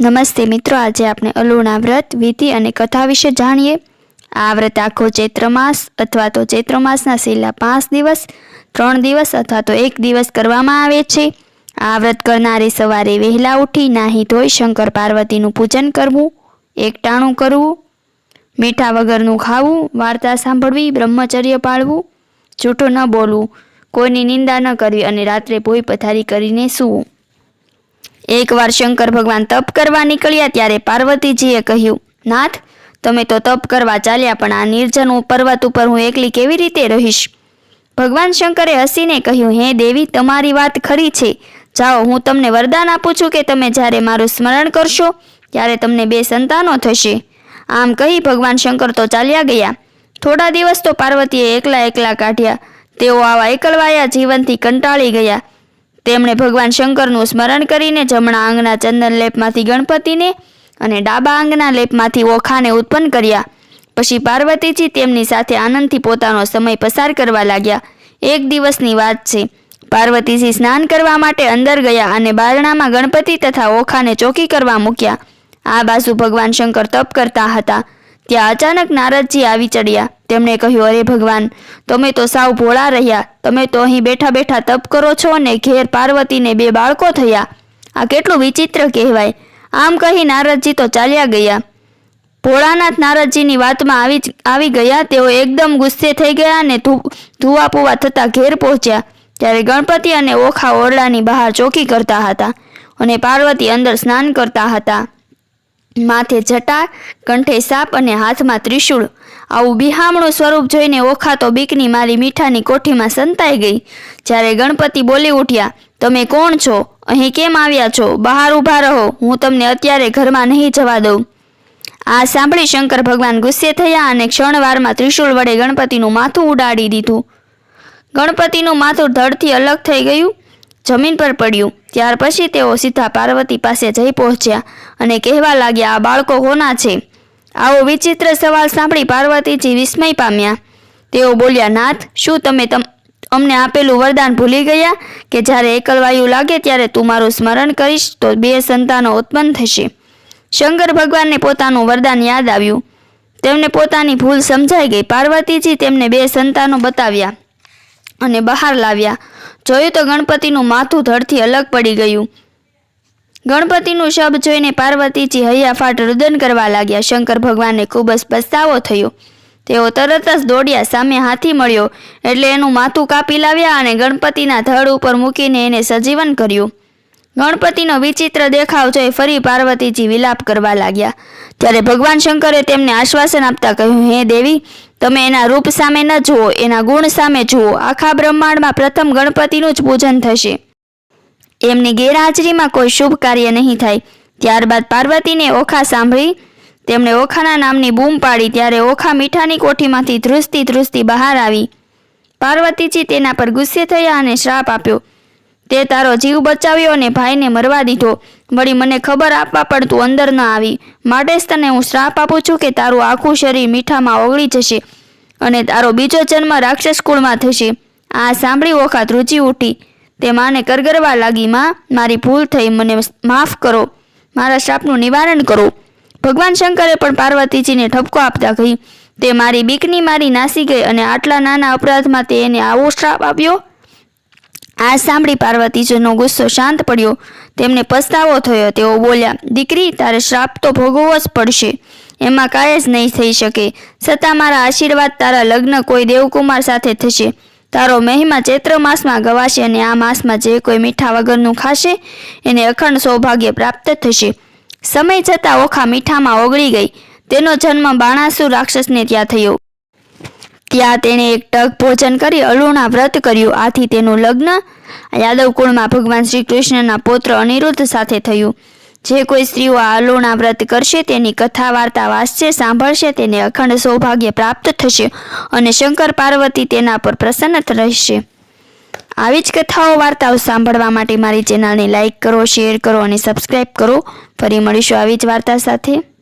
નમસ્તે મિત્રો, આજે આપણે અલુણા વ્રત, વિધિ અને કથા વિશે જાણીએ. આ વ્રત આખો ચૈત્ર માસ અથવા તો ચૈત્ર માસના છેલ્લા પાંચ દિવસ, ત્રણ દિવસ અથવા તો એક દિવસ કરવામાં આવે છે. આ વ્રત કરનારે સવારે વહેલા ઉઠી નાહી ધોઈ શંકર પાર્વતીનું પૂજન કરવું, એકટાણું કરવું, મીઠા વગરનું ખાવું, વાર્તા સાંભળવી, બ્રહ્મચર્ય પાળવું, જૂઠું ન બોલવું, કોઈની નિંદા ન કરવી અને રાત્રે ભોય પથારી કરીને સૂવું. એકવાર શંકર ભગવાન તપ કરવા નીકળ્યા ત્યારે પાર્વતીજીએ કહ્યું, નાથ, તમે તો તપ કરવા ચાલ્યા, પણ આ નિર્જન પર્વત ઉપર હું એકલી કેવી રીતે રહીશ? ભગવાન શંકરે હસીને કહ્યું, હે દેવી, તમારી વાત ખરી છે. જાઓ, હું તમને વરદાન આપું છું કે તમે જ્યારે મારું સ્મરણ કરશો, ત્યારે તમને બે સંતાનો થશે. આમ કહી ભગવાન શંકર તો ચાલ્યા ગયા. થોડા દિવસ તો પાર્વતીએ એકલા એકલા કાઢ્યા. તેઓ આવા એકલવાયા જીવનથી કંટાળી ગયા. તેમણે ભગવાન શંકરનું સ્મરણ કરીને જમણા આંગના ચંદન લેપમાંથી ગણપતિને અને ડાબા આંગના લેપમાંથી ઓખાને ઉત્પન્ન કર્યા. પછી પાર્વતીજી તેમની સાથે આનંદથી પોતાનો સમય પસાર કરવા લાગ્યા. એક દિવસની વાત છે. પાર્વતીજી સ્નાન કરવા માટે અંદર ગયા અને બારણામાં ગણપતિ તથા ઓખાને ચોકી કરવા મૂક્યા. આ બાજુ ભગવાન શંકર તપ કરતા હતા. ત્યાં અચાનક નારદજી આવી ચડ્યા. તેમણે કહ્યું, અરે ભગવાન, તમે તો સાવ ભોળા રહ્યા. તમે તો અહીં બેઠા બેઠા તપ કરો છો અને ઘેર પાર્વતીને બે બાળકો થયા. આ કેટલું વિચિત્ર કહેવાય. આમ કહી નારદજી તો ચાલ્યા ગયા. ભોળાનાથ નારદજીની વાતમાં આવી આવી ગયા. તેઓ એકદમ ગુસ્સે થઈ ગયા અને ધુવાપુવા ધુવા પુવા થતા ઘેર પહોંચ્યા. ત્યારે ગણપતિ અને ઓખા ઓરડાની બહાર ચોકી કરતા હતા અને પાર્વતી અંદર સ્નાન કરતા હતા. માથે જટા, કંઠે સાપ અને હાથમાં ત્રિશૂળ. આવું બિહામણું સ્વરૂપ જોઈને ઓખા તો બીકની મારી મીઠાની કોઠીમાં સંતાઈ ગઈ. જ્યારે ગણપતિ બોલી ઉઠ્યા, તમે કોણ છો? અહીં કેમ આવ્યા છો? બહાર ઊભા રહો. હું તમને અત્યારે ઘરમાં નહીં જવા દઉં. આ સાંભળી શંકર ભગવાન ગુસ્સે થયા અને ક્ષણવારમાં ત્રિશૂળ વડે ગણપતિનું માથું ઉડાડી દીધું. ગણપતિનું માથું ધડથી અલગ થઈ ગયું. જમીન પર પડ્યું. ત્યાર પછી તેઓ સીધા પાર્વતી પાસે જઈ પહોંચ્યા અને કહેવા લાગ્યા, આ બાળકો કોના છે? આવો વિચિત્ર સવાલ સાંભળી પાર્વતીજી વિસ્મય પામ્યા. તેઓ બોલ્યા, નાથ, શું તમે અમને આપેલું વરદાન ભૂલી ગયા? કે જ્યારે એકલવાયુ લાગે ત્યારે તું મારું સ્મરણ કરીશ તો બે સંતાનો ઉત્પન્ન થશે. શંકર ભગવાનને પોતાનું વરદાન યાદ આવ્યું. તેમને પોતાની ભૂલ સમજાઈ ગઈ. પાર્વતીજી તેમને બે સંતાનો બતાવ્યા. અને બહાર લાવ્યા. જોયું તો ગણપતિનું માથું ધડથી અલગ પડી ગયું. ગણપતિનું શબ જોઈને પાર્વતીજી હૈયાફાટ રુદન કરવા લાગ્યા. શંકર ભગવાનને ખૂબ જ પસ્તાવો થયો. તેઓ તરત જ દોડ્યા, સામે હાથી મળ્યો. એટલે એનું માથું કાપી લાવ્યા અને ગણપતિના ધડ ઉપર મૂકીને એને સજીવન કર્યું. ગણપતિનો વિચિત્ર દેખાવ જોઈ ફરી પાર્વતીજી વિલાપ કરવા લાગ્યા. ત્યારે ભગવાન શંકરે તેમને આશ્વાસન આપતા કહ્યું, હે દેવી તમે એના રૂપ સામે ન જુઓ, એના ગુણ સામે જુઓ. આખા બ્રહ્માંડમાં પ્રથમ ગણપતિનું જ પૂજન થશે. એમની ગેરહાજરીમાં કોઈ શુભ કાર્ય નહીં થાય. ત્યારબાદ પાર્વતીને ઓખા સાંભળી, તેમણે ઓખાના નામની બૂમ પાડી, ત્યારે ઓખા મીઠાની કોઠીમાંથી ધ્રુસતી ધ્રુસતી બહાર આવી. પાર્વતીજી તેના પર ગુસ્સે થયા અને શ્રાપ આપ્યો. તે તારો જીવ બચાવ્યો અને ભાઈને મરવા દીધો. વળી મને ખબર આપવા પણ તું અંદર ન આવી. માટે જ તને હું શ્રાપ આપું છું કે તારું આખું શરીર મીઠામાં ઓગળી જશે અને તારો બીજો જન્મ રાક્ષસ કુળમાં થશે. આ સાંભળી ઓખાત ધ્રુજી ઉઠી. તે માને કરગરવા લાગી, માં, મારી ભૂલ થઈ, મને માફ કરો. મારા શ્રાપનું નિવારણ કરો. ભગવાન શંકરે પણ પાર્વતીજીને ઠપકો આપતા કહ્યું તે મારી બીકની મારી નાસી ગઈ અને આટલા નાના અપરાધમાં તે એને આવો શ્રાપ આપ્યો? આ સાંભળી પાર્વતીજીનો ગુસ્સો શાંત પડ્યો. તેમને પસ્તાવો થયો. તેઓ બોલ્યા, દીકરી, તારે શ્રાપ તો ભોગવવો જ પડશે. એમાં કાંઈ જ નહીં થઈ શકે. છતાં મારા આશીર્વાદ તારા લગ્ન કોઈ દેવકુમાર સાથે થશે. તારો મહિમા ચૈત્ર માસમાં ગવાશે અને આ માસમાં જે કોઈ મીઠા વગરનું ખાશે, એને અખંડ સૌભાગ્ય પ્રાપ્ત થશે. સમય જતાં ઓખા મીઠામાં ઓગળી ગઈ. તેનો જન્મ બાણાસુર રાક્ષસને ત્યાં થયો. ત્યાં તેણે એક ટક ભોજન કરી અલુણા વ્રત કર્યું. આથી તેનું લગ્ન યાદવ કુળમાં ભગવાન શ્રી કૃષ્ણના પુત્ર અનિરુદ્ધ સાથે થયું. જે કોઈ સ્ત્રીઓ આ અલુણા વ્રત કરશે, તેની કથા વાર્તા વાંચશે, સાંભળશે, તેને અખંડ સૌભાગ્ય પ્રાપ્ત થશે અને શંકર પાર્વતી તેના પર પ્રસન્ન રહેશે. આવી જ કથાઓ, વાર્તાઓ સાંભળવા માટે મારી ચેનલને લાઇક કરો, શેર કરો અને સબસ્ક્રાઈબ કરો. ફરી મળીશું આવી જ વાર્તા સાથે.